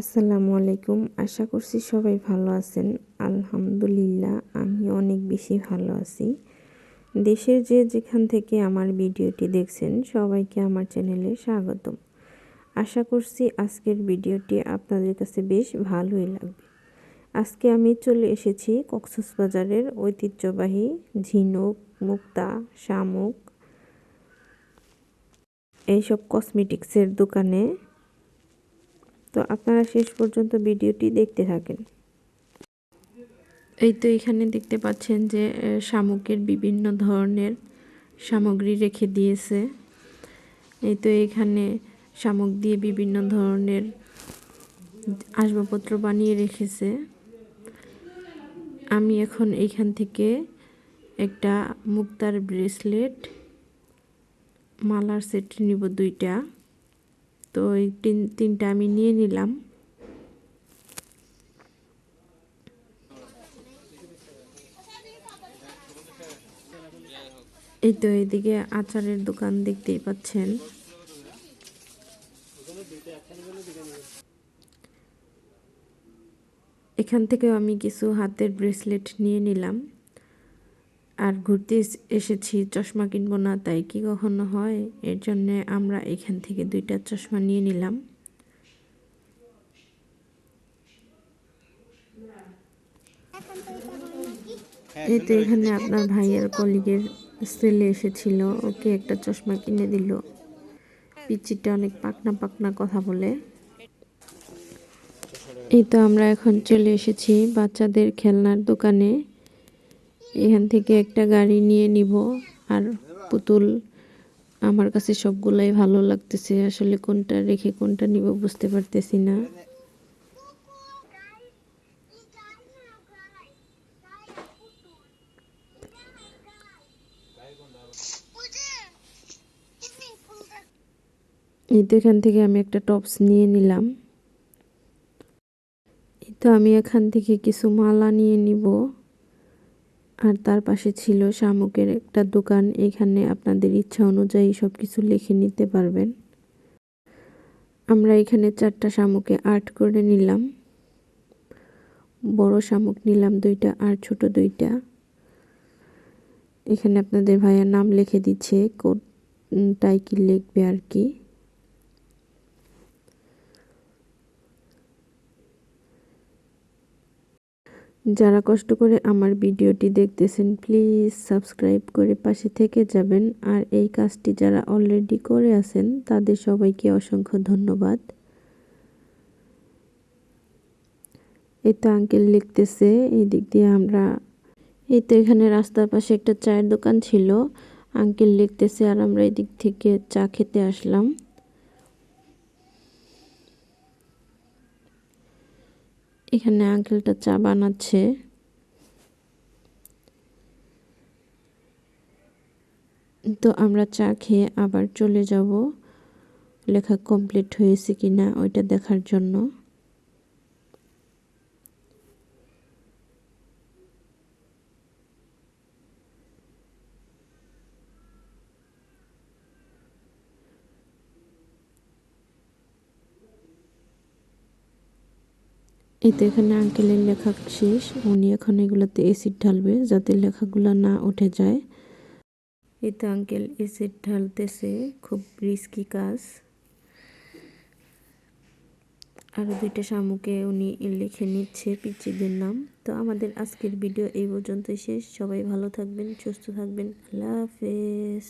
আসসালামু আলাইকুম। আশা করছি সবাই ভালো আছেন। আলহামদুলিল্লাহ, আমি অনেক বেশি ভালো আছি। দেশের যে যেখান থেকে আমার ভিডিওটি দেখছেন, সবাইকে আমার চ্যানেলে স্বাগতম। আশা করছি আজকের ভিডিওটি আপনাদের কাছে বেশ ভালোই লাগবে। আজকে আমি চলে এসেছি কক্সবাজারের ঐতিহ্যবাহী ঝিনুক, মুক্তা, শামুক, এইসব কসমেটিক্সের দোকানে। তো আপনারা শেষ পর্যন্ত ভিডিওটি দেখতে থাকেন। এই তো এখানে দেখতে পাচ্ছেন যে শামুকের বিভিন্ন ধরনের সামগ্রী রেখে দিয়েছে। এই তো এখানে শামুক দিয়ে বিভিন্ন ধরনের আসবাবপত্র বানিয়ে রেখেছে। আমি এখন এইখান থেকে একটা মুক্তার ব্রেসলেট, মালার সেট নিব দুইটা। তো এই তিন, তিনটা আমি নিয়ে নিলাম। এই তো এইদিকে আচারের দোকান দেখতেই পাচ্ছেন। এখান থেকেও আমি কিছু হাতের ব্রেসলেট নিয়ে নিলাম। আর ঘুরতে এসেছি, চশমা কিনবো না, তাই কি কখনো হয়? এর জন্য আমরা এখান থেকে দুইটা চশমা নিয়ে নিলাম। এই তো এখানে আপনার ভাইয়ের কলিগের ছেলে এসেছিল, ওকে একটা চশমা কিনে দিল। পিচিটা অনেক পাকনা পাকনা কথা বলে। এই তো আমরা এখন চলে এসেছি বাচ্চাদের খেলনার দোকানে। এখান থেকে একটা গাড়ি নিয়ে নিব। আর পুতুল আমার কাছে সবগুলাই ভালো লাগতেছে। আসলে কোনটা রেখে কোনটা নিব বুঝতে পারতেছি না। এই তো এখান থেকে আমি একটা টপস নিয়ে নিলাম। এই তো আমি এখান থেকে কিছু মালা নিয়ে নিব। আর তার পাশে ছিল শামুকের একটা দোকান। এখানে আপনাদের ইচ্ছা অনুযায়ী সব কিছু লিখে নিতে পারবেন। আমরা এখানে চারটা শামুকে আর্ট করে নিলাম। বড় শামুক নিলাম দুইটা আর ছোট দুইটা। এখানে আপনাদের ভাইয়ার নাম লিখে দিচ্ছে কোনটাই কি লিখবে আর কি। যারা কষ্ট করে আমার ভিডিওটি দেখতেছেন প্লিজ সাবস্ক্রাইব করে পাশে থেকে যাবেন। আর এই কাজটি যারা অলরেডি করে আছেন, তাদের সবাইকে অসংখ্য ধন্যবাদ। এই তো আঙ্কেল লিখতেছে, এই দিক দিয়ে আমরা, এই তো এখানে রাস্তার পাশে একটা চায়ের দোকান ছিল। আঙ্কেল লিখতেছে, আর আমরা এদিক থেকে চা খেতে আসলাম। এখানে আঙ্কেলটা চা বানাচ্ছে। তো আমরা চা খেয়ে আবার চলে যাব। লেখা কমপ্লিট হয়েছে কিনা ওইটা দেখার জন্য। এই তো এখানে আঙ্কেলের লেখা শেষ। উনি এখন এগুলোতে এসিড ঢালবে যাতে লেখাগুলো না উঠে যায়। এই তো আঙ্কেল এসিড ঢালতেছে, খুব রিস্কি কাজ। আরও দুইটা শামুকে উনি লিখে নিচ্ছে পিচিদের নাম। তো আমাদের আজকের ভিডিও এই পর্যন্তই শেষ। সবাই ভালো থাকবেন, সুস্থ থাকবেন। আল্লাহ হাফেজ।